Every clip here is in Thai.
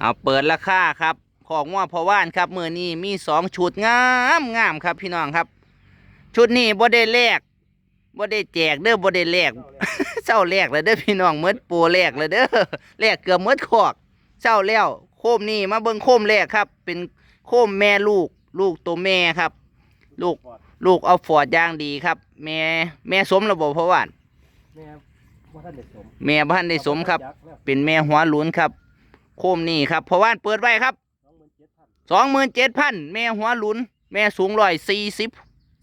เอาเปิดราคาครับ ของว่าพอว่านครับมือนี้มีสองชุดงามงามครับพี่น้องครับ ชุดนี้บ่ได้แลกบ่ได้แจกเด้อบ่ได้แลกเศร้าแลกเลยเด้อพี่น้องเมดโปรแลกเลยเด้อแลกเกือบเมดขอกเศร้าแล้วโคมนี่มาเบิ่งโคมแรกครับ เป็นโคมแม่ลูก ลูกตัวแม่ครับ ลูกลูกเอาฟอร์ดอย่างดีครับ แม่แม่สมระบบพอว่านแม่ว่าท่านเด็กสมแม่บ้านได้สมครับ เป็นแม่หัวหลุนครับ โคมนี่ครับเพราะว่านเปิดไว้ครับสองหมื่นเจ็ดพันสองหมื่นเจ็ดพันแม่หัวหลุน แม่สูงร้อยสี่สิบ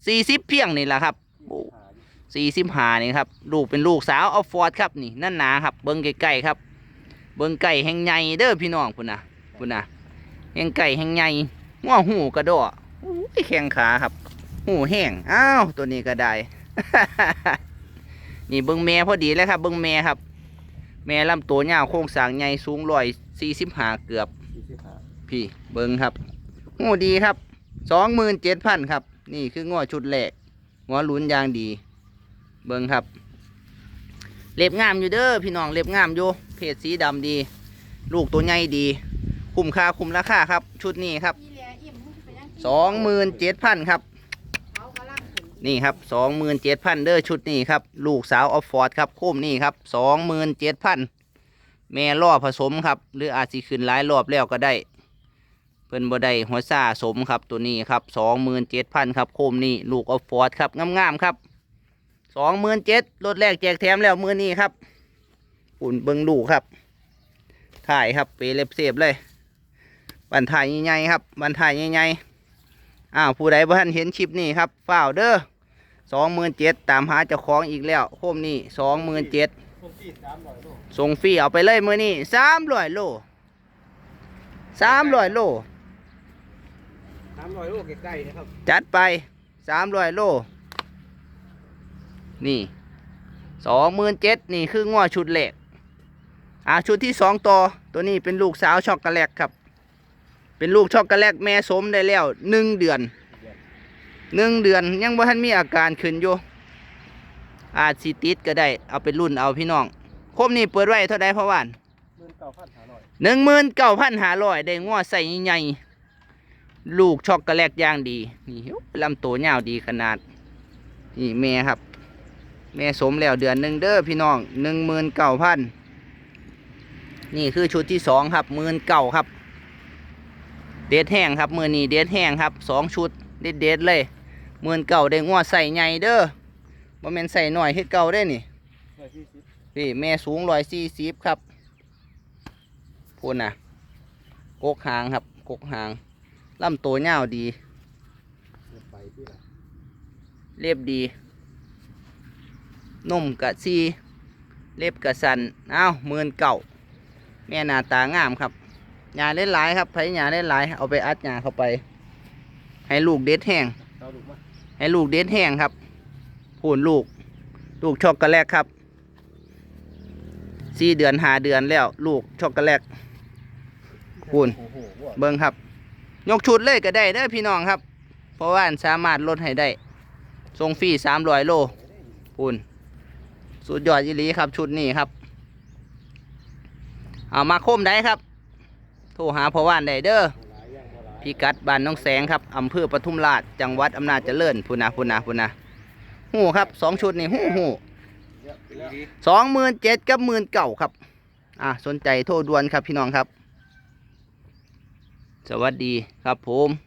สี่สิบเพียงนี่แหละครับโอ้สี่สิบห้านี่ครับลูกเป็นลูกสาวเอาฟอร์ดครับนี่นั่นหนาครับ เบิ้งใกล้ๆครับ เบิ้งไก่แห่งใหญ่เด้อพี่น้องพุ่นนะพุ่นนะแห่งไก่แห่งใหญ่ง้อหูกระโดดอู้ยแข้งขาครับ หูแห้งอ้าวตัวนี้ก็ได้ นี่เบิ้งแม่พอดีแล้วครับ เบิ้งแม่ครับ แม่ลำตัวยาวโค้งสร้างใหญ่สูงร้อย สี่สิบห้าเกือบสี่สิบห้าพี่เบิ้งครับงูดีครับสองหมื่นเจ็ดพันครับ นี่คืองอชุดแรกงอหลุนอยางดี เบิ้งครับ เล็บงามอยู่เด้อพี่น้องเล็บงามอยู่เพศสีดำดี ลูกตัวใหญ่ดี คุ้มค่าคุ้มราคาครับ ชุดนี้ครับสองหมื่นเจ็ดพันครับ นี่ครับสองหมื่นเจ็ดพันเด้อชุดนี้ครับ ลูกสาวออฟฟอร์ดครับโคมนี่ครับสองหมื่นเจ็ดพัน แม่ล่อผสมครับ หรืออาจสิขึ้นหลายรอบแล้วก็ได้ เพิ่นบ่ได้หัวซ่าสมครับตัวนี้ครับสองหมื่นเจ็ดพันครับโคมนี่ลูกออฟฟอร์ดครับงามๆครับสองหมื่นเจ็ดรถแรกแจกแถมแล้วมือนี้ครับอุ่นเบิงลูกครับ ถ่ายครับเปเล็บเสียบเลยบันถ่ายใหญ่ๆครับบันถ่ายใหญ่ๆอ้าวผู้ใดบ่ทันเห็นคลิปนี้ครับฝ้าวเด้อสองหมื่นเจ็ดตามหาเจ้าของอีกแล้วโคมนี่สองหมื่นเจ็ด คนที่สามร้อยโลส่งฟรีเอาไปเลยมือนี้สามร้อยโลสามร้อยโลสามร้อยโลใกล้ๆนะครับ จัดไปสามร้อยโล นี่สองหมื่นเจ็ดนี่คือง้อชุดแรกอ่าชุดที่สองต่อตัวนี้เป็นลูกสาวช็อกโกแลตครับ เป็นลูกช็อกโกแลตแม่สมได้แล้วหนึ่งเดือนหนึ่งเดือนยังบ่ทันมีอาการขึ้นอยู่ อาจสิติดก็ได้เอาไปรุ่นเอาพี่น้องคมนี่เปิดไว้เท่าใดพ่อว่านหมื่นเก้าพันห้าร้อยหนึ่งหมื่นเก้าพันห้าร้อยได้ง้อใส่ใหญ่ๆลูกช็อกโกแลตอย่างดีนี่โอ้ลำตัวยาวดีขนาดนี่แม่ครับ แม่สมแล้วเดือนหนึ่งเด้อพี่น้องหนึ่งหมื่นเก้าพันนี่คือชุดที่สองครับหมื่นเก้าครับ เด็ดแห้งครับมือนี้เด็ดแห้งครับสองชุดเด็ดเด็ดๆเลยหมื่นเก้าได้ง้อใส่ใหญ่เด้อ บ่แม่นใส่หน่อยเฮ็ดเก่าได้นี่พี่แม่สูงร้อยสี่สิบครับพูดนะกกหางครับกกหางลำตัวยาวดีไปที่ละเรียบดีนุ่มกะซีเล็บกะสันเอ้าหมื่นเก่าแม่หน้าตางามครับหญ้าเล่นหลายครับไผหญ้าเล่นหลายเอาไปอัดหญ้าเข้าไป ให้ลูกเด็ดแห้งให้ลูกเด็ดแห้งครับ พูนลูก ลูกช็อกโกแลตครับสี่เดือนหาเดือนแล้ว ลูกช็อกโกแลตคุณโอ้โหว่าเบิ้งครับ ยกชุดเลยก็ได้เด้อพี่น้องครับ เพราะว่านสามารถลดให้ได้ส่งฟรีสามร้อยโลพูนสุดยอดยีหลีครับ ชุดนี้ครับ เอามาโคมได้ครับ โทรหาพ่อว่านได้เด้อหลายอย่างบ่หลายพิกัดบ้านน้องแสงครับอำเภอปทุมราชจังหวัดอำนาจเจริญพูนนะพูนนะพูนนะ หูครับสองชุดนี่หูหูเยอะไปแล้วสองหมื่นเจ็ดกับหมื่นเก่าครับ อ่าสนใจโทรด่วนครับพี่น้องครับ สวัสดีครับผม